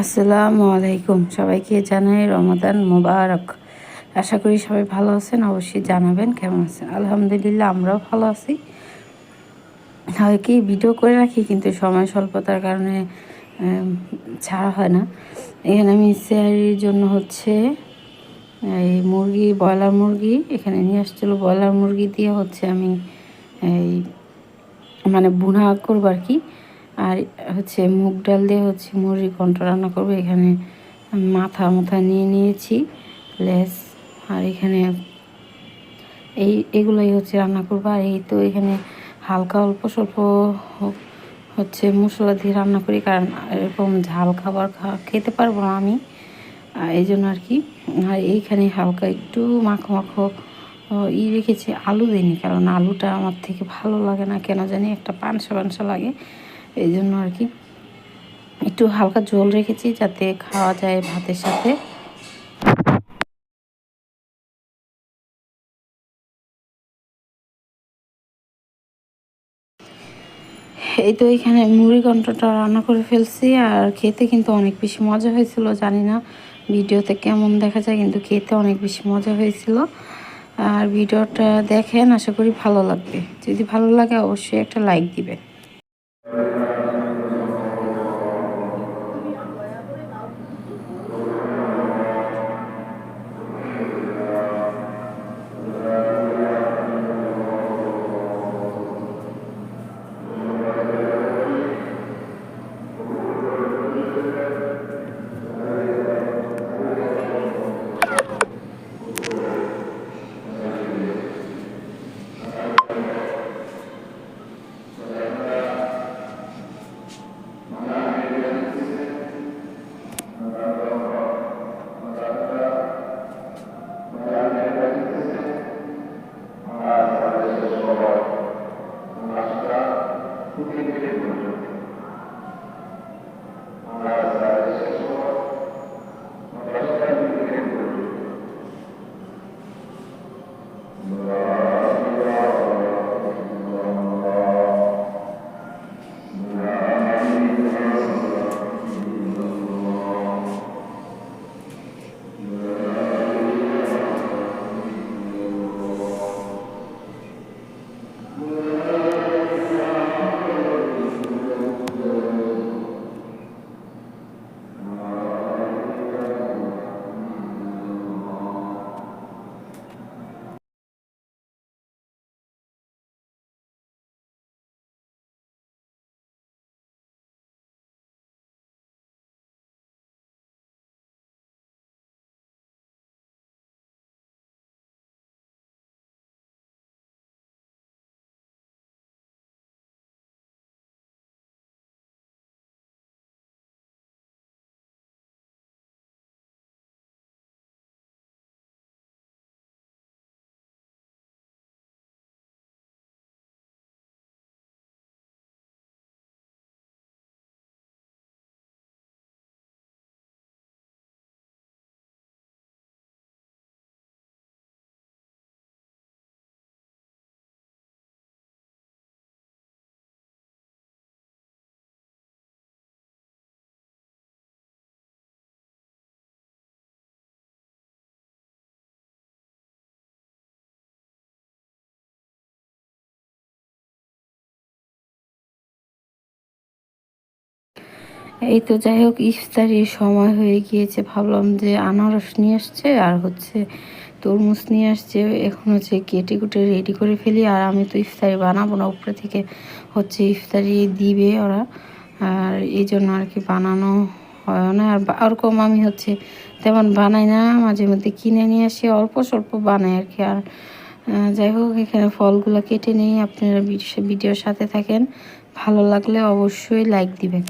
আসসালামু আলাইকুম। সবাইকে জানাই রমাদান মোবারক। আশা করি সবাই ভালো আছেন, অবশ্যই জানাবেন কেমন আছেন। আলহামদুলিল্লাহ, আমরাও ভালো আছি। হয় কি, ভিডিও করে রাখি, কিন্তু সময় স্বল্পতার কারণে ছাড়া হয় না। এখানে আমি স্যারির জন্য হচ্ছে, এই মুরগি, ব্রয়লার মুরগি এখানে নিয়ে আসছিল। ব্রয়লার মুরগি দিয়ে হচ্ছে আমি, এই মানে বুনা করব আর কি। আর হচ্ছে মুগ ডাল দিয়ে হচ্ছে মুরগি কণ্ঠ রান্না করব। এখানে মাথা মাথা নিয়ে নিয়েছি লেস আর এখানে এই, এগুলোই হচ্ছে রান্না করব। আর এই তো এখানে হালকা অল্প স্বল্প হচ্ছে মশলা দিয়ে রান্না করি, কারণ এরকম ঝাল খাবার খেতে পারব না আমি। এই জন্য আর কি। আর এইখানে হালকা একটু মাখো মাখো ই রেখেছি, আলু দিইনি, কারণ আলুটা আমার থেকে ভালো লাগে না। কেন জানি একটা পানসা পানসা লাগে। এই জন্য আর কি একটু হালকা জল রেখেছি যাতে খাওয়া যায় ভাতের সাথে। এই তো এখানে মুড়ি ঘন্টটা রান্না করে ফেলছি আর খেতে কিন্তু অনেক বেশি মজা হয়েছিল, জানি না ভিডিওতে কেমন দেখা যায়, কিন্তু খেতে অনেক বেশি মজা হয়েছিল। আর ভিডিওটা দেখেন, আশা করি ভালো লাগবে। যদি ভালো লাগে অবশ্যই একটা লাইক দিবেন। এই তো যাই হোক, ইফতারির সময় হয়ে গিয়েছে। ভাবলাম যে আনারস নিয়ে আসছে আর হচ্ছে তরমুজ নিয়ে আসছে। এখন হচ্ছে কেটে কুটে রেডি করে ফেলি আর আমি তো ইফতারি বানাবো না। উপরে থেকে হচ্ছে ইফতারি দিবে ওরা। আর এই জন্য আর কি বানানো হয় না। আর ওরকম আমি হচ্ছে তেমন বানাই না। মাঝে মধ্যে কিনে নিয়ে আসি, অল্প স্বল্প বানাই আর কি। আর যাই হোক, এখানে ফলগুলো কেটে নিই। আপনারা ভিডিওর সাথে থাকেন। ভালো লাগলে অবশ্যই লাইক দিবেন।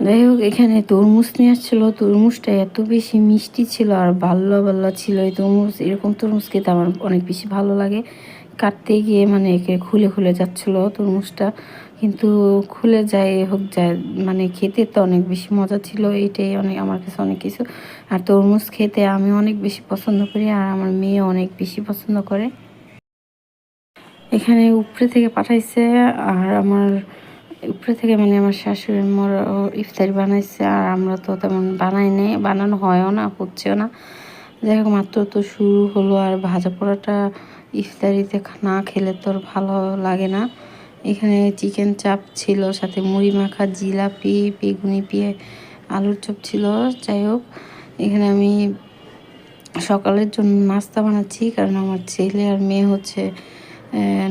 যাই হোক, এখানে তরমুজ নিয়ে আসছিল। তরমুজটা এত বেশি মিষ্টি ছিল আর ভালো ভালো ছিল। এই তরমুজ, এরকম তরমুজ খেতে আমার অনেক বেশি ভালো লাগে। কাটতে গিয়ে মানে একে খুলে খুলে যাচ্ছিল তরমুজটা। কিন্তু খুলে যায় হোক যায় মানে খেতে তো অনেক বেশি মজা ছিল। এইটাই অনেক, আমার কাছে অনেক কিছু। আর তরমুজ খেতে আমি অনেক বেশি পছন্দ করি আর আমার মেয়ে অনেক বেশি পছন্দ করে। এখানে উপরে থেকে পাঠাইছে আর আমার উপরে থেকে মানে আমার শাশুড়ি মোর ইফতারি বানাইছে, আর আমরা তো তেমন বানাই নেই। বানানো হয়ও না, হচ্ছেও না। যাই হোক, মাত্র তো শুরু হলো, আর ভাজা পোড়াটা ইফতারিতে না খেলে তো আর ভালো লাগে না। এখানে চিকেন চাপ ছিল, সাথে মুড়ি মাখা, জিলাপি, বেগুনি পিয়ে আলুর চপ ছিল। যাই হোক, এখানে আমি সকালের জন্য নাস্তা বানাচ্ছি, কারণ আমার ছেলে আর মেয়ে হচ্ছে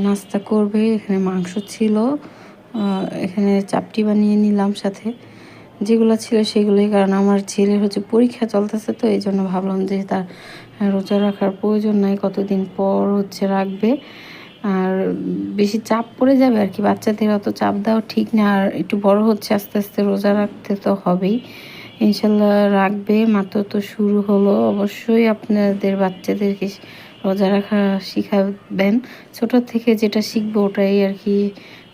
নাস্তা করবে। এখানে মাংস ছিল। এখানে চাপটি বানিয়ে নিলাম সাথে। যেগুলো ছিল সেগুলোই, কারণ আমার ছেলের হচ্ছে পরীক্ষা চলতেছে তো, এই জন্য ভাবলাম যে তার রোজা রাখার প্রয়োজন নাই, কতদিন পর হচ্ছে রাখবে। আর বেশি চাপ পড়ে যাবে আর কি, বাচ্চাদের অত চাপ দেওয়া ঠিক না, আর একটু বড় হচ্ছে আস্তে আস্তে রোজা রাখতে তো হবেই। ইনশাল্লাহ রাখবে, মাত্র তো শুরু হলো। অবশ্যই আপনাদের বাচ্চাদেরকে রোজা রাখা শিখাবেন। ছোট থেকে যেটা শিখব ওটাই আর কি।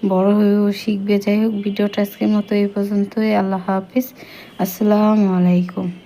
বড় হয়েও শিখবে। যাই হোক, ভিডিওটা আজকের মতো এই পর্যন্তই। আল্লাহ হাফিজ। আসসালামু আলাইকুম।